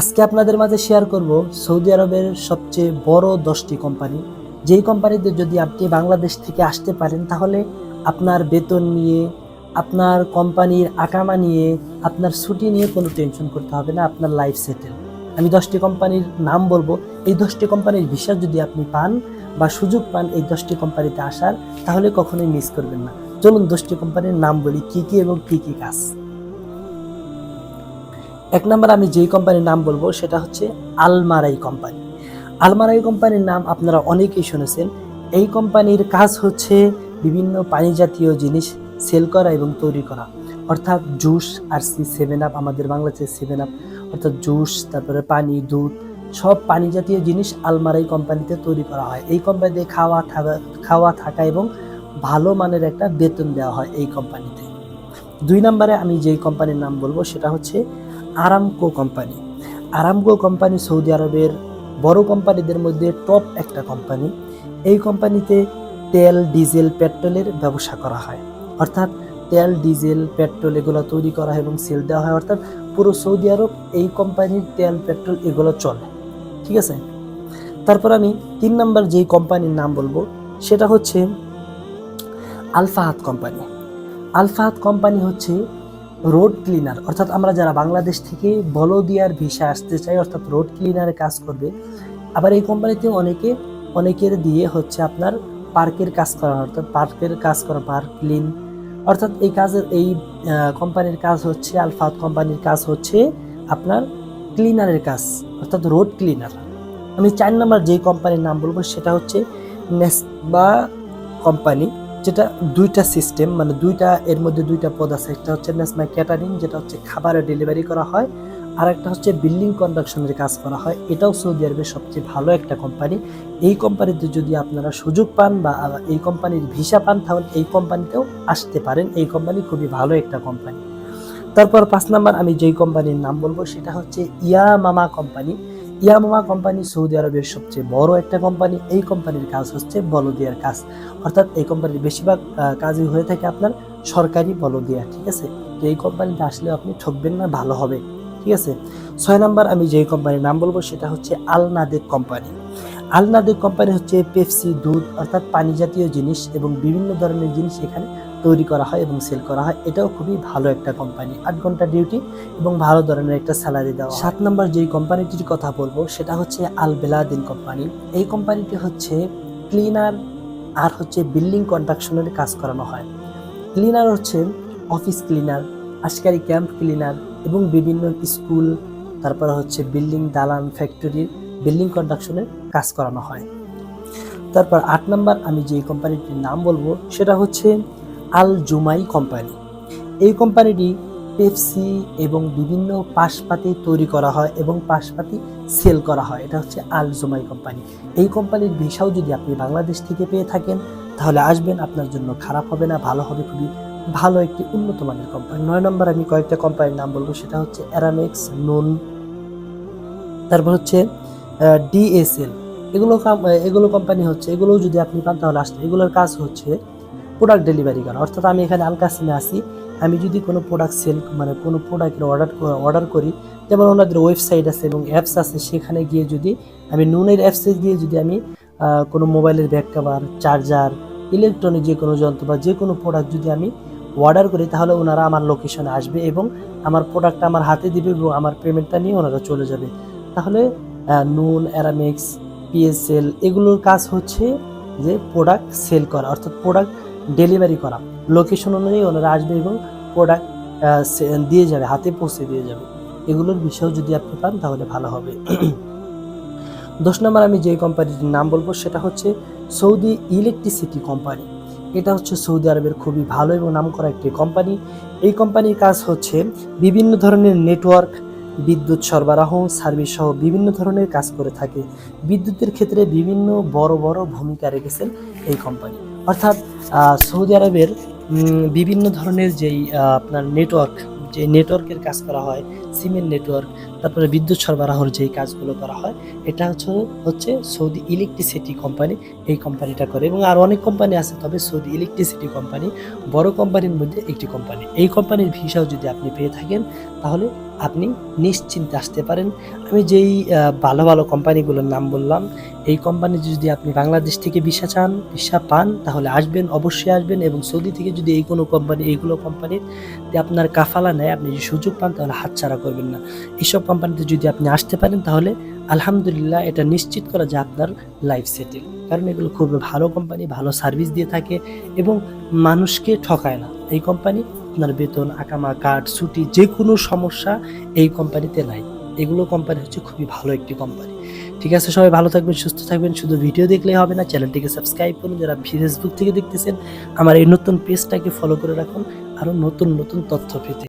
আজকে আপনাদের মাঝে শেয়ার করব সৌদি আরবের সবচেয়ে বড় দশটি কোম্পানি যেই কোম্পানিতে যদি আপনি বাংলাদেশ থেকে আসতে পারেন, তাহলে আপনার বেতন নিয়ে, আপনার কোম্পানির আকামা নিয়ে, আপনার ছুটি নিয়ে কোনো টেনশন করতে হবে না, আপনার লাইফ সেটেল আমি দশটি কোম্পানির নাম বলব। এই দশটি কোম্পানির ভিসা যদি আপনি পান বা সুযোগ পান এই দশটি কোম্পানিতে আসার, তাহলে কখনোই মিস করবেন না। চলুন দশটি কোম্পানির নাম বলি, কি কি এবং কি কি কাজ। এক নম্বর আমি যেই কোম্পানির নাম বলব, সেটা হচ্ছে আলমারাই কোম্পানি। আলমারাই কোম্পানির নাম আপনারা অনেকেই শুনেছেন। এই কোম্পানির কাজ হচ্ছে বিভিন্ন পানি জাতীয় জিনিস সেল করা এবং তৈরি করা। অর্থাৎ জুস আর সি সেভেন আপ, আমাদের বাংলাদেশে সেভেন আপ, অর্থাৎ জুস, তারপরে পানি, দুধ, সব পানি জাতীয় জিনিস আলমারাই কোম্পানিতে তৈরি করা হয়। এই কোম্পানিতে খাওয়া থাকা খাওয়া থাকা এবং ভালো মানের একটা বেতন দেওয়া হয় এই কোম্পানিতে। দুই নম্বরে আমি যেই কোম্পানির নাম বলব, সেটা হচ্ছে Aramco company Aramco company Saudi আরবের বড় কোম্পানিদের মধ্যে টপ একটা কোম্পানি এই কোম্পানিতে তেল, ডিজেল, পেট্রোলের ব্যবসা করা হয়। অর্থাৎ তেল, ডিজেল, পেট্রোল এগুলো তৈরি করা হয় এবং সেল দেওয়া হয়। অর্থাৎ পুরো সৌদি আরব এই কোম্পানির তেল, পেট্রোল এগুলো চলে। ঠিক আছে? তারপর আমি তিন নম্বর যেই কোম্পানির নাম বলব, সেটা হচ্ছে আলফাহাত কোম্পানি আলফাহাত কোম্পানি হচ্ছে রোড ক্লিনার অর্থাৎ আমরা যারা বাংলাদেশ থেকে বলদিয়ার ভিসা আসতে চাই, অর্থাৎ রোড ক্লিনারে কাজ করবে, আবার এই কোম্পানিতে অনেকে, অনেকের দিয়ে হচ্ছে আপনার পার্কের কাজ করা, অর্থাৎ পার্কের কাজ করা পার্ক ক্লিন অর্থাৎ এই কাজের, এই কোম্পানির কাজ হচ্ছে, আলফাত কোম্পানির কাজ হচ্ছে আপনার ক্লিনারের কাজ, অর্থাৎ রোড ক্লিনার আমি চার নাম্বার যে কোম্পানির নাম বলব, সেটা হচ্ছে নেসবা কোম্পানি। যেটা দুইটা সিস্টেম মানে দুইটা, এর মধ্যে দুইটা পদ আছে। একটা হচ্ছে নেসমা ক্যাটারিং যেটা হচ্ছে খাবারের ডেলিভারি করা হয়, আর একটা হচ্ছে বিল্ডিং কনস্ট্রাকশনের কাজ করা হয়। এটাও সৌদি আরবের সবচেয়ে ভালো একটা কোম্পানি এই কোম্পানিতে যদি আপনারা সুযোগ পান বা এই কোম্পানির ভিসা পান, তাহলে এই কোম্পানিতেও আসতে পারেন। এই কোম্পানি খুবই ভালো একটা কোম্পানি তারপর পাঁচ নাম্বার, আমি যেই কোম্পানির নাম বলব, সেটা হচ্ছে ইয়া মামা কোম্পানি ইয়া মামা কোম্পানি সৌদি আরবের সবচেয়ে বড় একটা কোম্পানি। এই কোম্পানির কাজ হচ্ছে বলদিয়ার কাজ। অর্থাৎ এই কোম্পানির বেশিরভাগ কাজই হয়ে থাকে আপনার সরকারি বলদিয়া, ঠিক আছে? তো এই কোম্পানিতে আসলে আপনি ঠকবেন না, ভালো হবে, ঠিক আছে? ছয় নাম্বার, আমি যেই কোম্পানির নাম বলব সেটা হচ্ছে আলনাদেক কোম্পানি। আলনাদেক কোম্পানি হচ্ছে পেপসি, দুধ, অর্থাৎ পানি জাতীয় জিনিস এবং বিভিন্ন ধরনের জিনিস এখানে তৈরি করা হয় এবং সেল করা হয়, এটাও খুবই ভালো একটা কোম্পানি আট ঘণ্টা ডিউটি এবং ভালো ধরনের একটা স্যালারি দেওয়া সাত নম্বর যেই কোম্পানিটির কথা বলব, সেটা হচ্ছে আল বেলাদিন কোম্পানি এই কোম্পানিটি হচ্ছে ক্লিনার আর হচ্ছে বিল্ডিং কন্ট্রাকশনের কাজ করানো হয়। ক্লিনার হচ্ছে office cleaner Askari camp cleaner এবং বিভিন্ন স্কুল তারপর হচ্ছে বিল্ডিং দালান ফ্যাক্টরির বিল্ডিং কন্ট্রাকশনের কাজ করানো হয়। তারপর আট নাম্বার আমি যে কোম্পানিটির নাম বলব, সেটা হচ্ছে আল জুমাই কোম্পানি। এই কোম্পানিটি পেপসি এবং বিভিন্ন পাশপাতি তৈরি করা হয় এবং পাশপাতি সেল করা হয়। এটা হচ্ছে আল জুমাই কোম্পানি। এই কোম্পানির ভিসাও যদি আপনি বাংলাদেশ থেকে পেয়ে থাকেন, তাহলে আসবেন, আপনার জন্য খারাপ হবে না, ভালো হবে, খুবই ভালো একটি উন্নত মানের কোম্পানি। নয় নম্বর আমি কয়েকটা কোম্পানির নাম বলব, সেটা হচ্ছে অ্যারামেক্স, নুন, তারপর হচ্ছে ডিএসএল। এগুলো এগুলো কোম্পানি হচ্ছে, এগুলোও যদি আপনি পান, তাহলে আসতে এগুলোর কাজ হচ্ছে প্রোডাক্ট ডেলিভারি করা। অর্থাৎ আমি এখানে আলকাসিমে আসি আমি যদি কোনো প্রোডাক্ট সেল মানে কোনো প্রোডাক্টের অর্ডার অর্ডার করি, যেমন ওনাদের ওয়েবসাইট আছে এবং অ্যাপস আছে, সেখানে গিয়ে যদি আমি নুনের অ্যাপসে গিয়ে যদি আমি কোনো মোবাইলের ব্যাক কাভার চার্জার ইলেকট্রনিক যে কোনো যন্ত্র বা যে কোনো প্রোডাক্ট যদি আমি অর্ডার করি, তাহলে ওনারা আমার লোকেশনে আসবে এবং আমার প্রোডাক্টটা আমার হাতে দিবে এবং আমার পেমেন্টটা নিয়ে ওনারা চলে যাবে। তাহলে নুন অ্যারামিক্স পিএসএল এগুলোর কাজ হচ্ছে যে প্রোডাক্ট সেল করা। অর্থাৎ প্রোডাক্ট ডেলিভারি করা। লোকেশন অনুযায়ী ওনারা আসবে এবং প্রোডাক্ট দিয়ে যাবে, হাতে পৌঁছে দিয়ে যাবে। এগুলোর বিষয়েও যদি আপনি পান, তাহলে ভালো হবে। দশ নম্বর আমি যে কোম্পানিটির নাম বলব, সেটা হচ্ছে সৌদি ইলেকট্রিসিটি কোম্পানি এটা হচ্ছে সৌদি আরবের খুবই ভালো এবং নাম করা একটি কোম্পানি এই কোম্পানির কাজ হচ্ছে বিভিন্ন ধরনের নেটওয়ার্ক বিদ্যুৎ সরবরাহ সার্ভিস সহ বিভিন্ন ধরনের কাজ করে থাকে। বিদ্যুতের ক্ষেত্রে বিভিন্ন বড় বড় ভূমিকা রেখেছেন এই কোম্পানি অর্থাৎ সৌদি আরবের বিভিন্ন ধরনের যেই আপনার নেটওয়ার্ক যে নেটওয়ার্কের কাজ করা হয় সিমেন্ট নেটওয়ার্ক তারপরে বিদ্যুৎ সরবরাহর যেই কাজগুলো করা হয়, এটা হচ্ছে হচ্ছে সৌদি ইলেকট্রিসিটি কোম্পানি এই কোম্পানিটা করে। এবং আর অনেক কোম্পানি আছে, তবে সৌদি ইলেকট্রিসিটি কোম্পানি বড় কোম্পানির মধ্যে একটি কোম্পানি এই কোম্পানির ভিসাও যদি আপনি পেয়ে থাকেন, তাহলে আপনি নিশ্চিন্তে আসতে পারেন। আমি যেই ভালো ভালো কোম্পানিগুলোর নাম বললাম, এই কোম্পানি যদি আপনি বাংলাদেশ থেকে ভিসা চান, ভিসা পান, তাহলে আসবেন, অবশ্যই আসবেন এবং সৌদি থেকে যদি এই কোনো কোম্পানি, এইগুলো কোম্পানিতে আপনার কাফালা নেয়, আপনি যদি সুযোগ পান, তাহলে হাতছাড়া করবেন না। এইসব কোম্পানিতে যদি আপনি আসতে পারেন, তাহলে আলহামদুলিল্লাহ এটা নিশ্চিত করা যে আপনার লাইফ সেটেল কারণ এগুলো খুবই ভালো কোম্পানি, ভালো সার্ভিস দিয়ে থাকে এবং মানুষকে ঠকায় না। এই কোম্পানি আপনার বেতন, আকামা, কার্ড, ছুটি যে কোনো সমস্যা এই কোম্পানিতে নাই। এগুলো কোম্পানি হচ্ছে খুবই ভালো একটি কোম্পানি। ঠিক আছে, সবাই ভালো থাকবেন, সুস্থ থাকবেন। শুধু ভিডিও দেখলেই হবে না, চ্যানেলটিকে সাবস্ক্রাইব করুন। যারা ফেসবুক থেকে দেখতেছেন, আমার এই নতুন পেজটাকে ফলো করে রাখুন। আরও নতুন নতুন তথ্য পেতে।